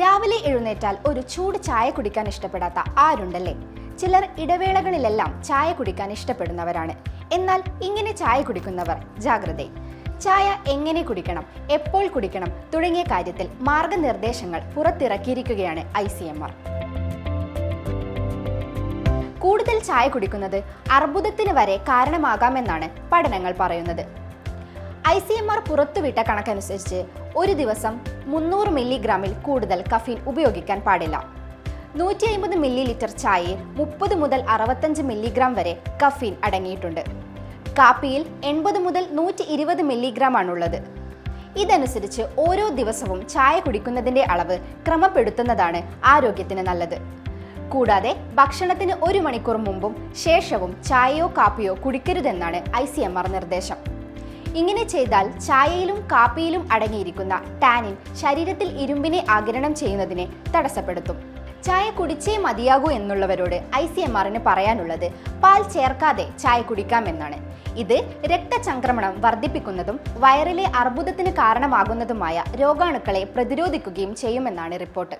രാവിലെ എഴുന്നേറ്റാൽ ഒരു ചൂട് ചായ കുടിക്കാൻ ഇഷ്ടപ്പെടാത്ത ആരുണ്ടല്ലേ? ചിലർ ഇടവേളകളിലെല്ലാം ചായ കുടിക്കാൻ ഇഷ്ടപ്പെടുന്നവരാണ്. എന്നാൽ ഇങ്ങനെ ചായ കുടിക്കുന്നവർ ജാഗ്രത. ചായ എങ്ങനെ കുടിക്കണം എപ്പോൾ കുടിക്കണം തുടങ്ങിയ കാര്യത്തിൽ മാർഗനിർദ്ദേശങ്ങൾ പുറത്തിറക്കിയിരിക്കുകയാണ് ഐ സി എം ആർ. കൂടുതൽ ചായ കുടിക്കുന്നത് അർബുദത്തിന് വരെ കാരണമാകാമെന്നാണ് പഠനങ്ങൾ പറയുന്നത്. ഐ സി എം ആർ പുറത്തുവിട്ട കണക്കനുസരിച്ച് ഒരു ദിവസം മുന്നൂറ് മില്ലിഗ്രാമിൽ കൂടുതൽ കഫീൻ ഉപയോഗിക്കാൻ പാടില്ല. നൂറ്റി അമ്പത് മില്ലി ലിറ്റർ ചായയിൽ മുപ്പത് മുതൽ അറുപത്തഞ്ച് മില്ലിഗ്രാം വരെ കഫീൻ അടങ്ങിയിട്ടുണ്ട്. കാപ്പിയിൽ എൺപത് മുതൽ നൂറ്റി ഇരുപത് മില്ലിഗ്രാം ആണുള്ളത്. ഇതനുസരിച്ച് ഓരോ ദിവസവും ചായ കുടിക്കുന്നതിന്റെ അളവ് ക്രമപ്പെടുത്തുന്നതാണ് ആരോഗ്യത്തിന് നല്ലത്. കൂടാതെ ഭക്ഷണത്തിന് ഒരു മണിക്കൂർ മുമ്പും ശേഷവും ചായയോ കാപ്പിയോ കുടിക്കരുതെന്നാണ് ഐ നിർദ്ദേശം. ഇങ്ങനെ ചെയ്താൽ ചായയിലും കാപ്പിയിലും അടങ്ങിയിരിക്കുന്ന ടാനിൻ ശരീരത്തിൽ ഇരുമ്പിനെ ആഗിരണം ചെയ്യുന്നതിനെ തടസ്സപ്പെടുത്തും. ചായ കുടിച്ചേ മതിയാകൂ എന്നുള്ളവരോട് ഐ സി എം ആറിന് പറയാനുള്ളത് പാൽ ചേർക്കാതെ ചായ കുടിക്കാമെന്നാണ് ഇത് രക്തചംക്രമണം വർദ്ധിപ്പിക്കുന്നതും വയറിലെ അർബുദത്തിന് കാരണമാകുന്നതുമായ രോഗാണുക്കളെ പ്രതിരോധിക്കുകയും ചെയ്യുമെന്നാണ് റിപ്പോർട്ട്.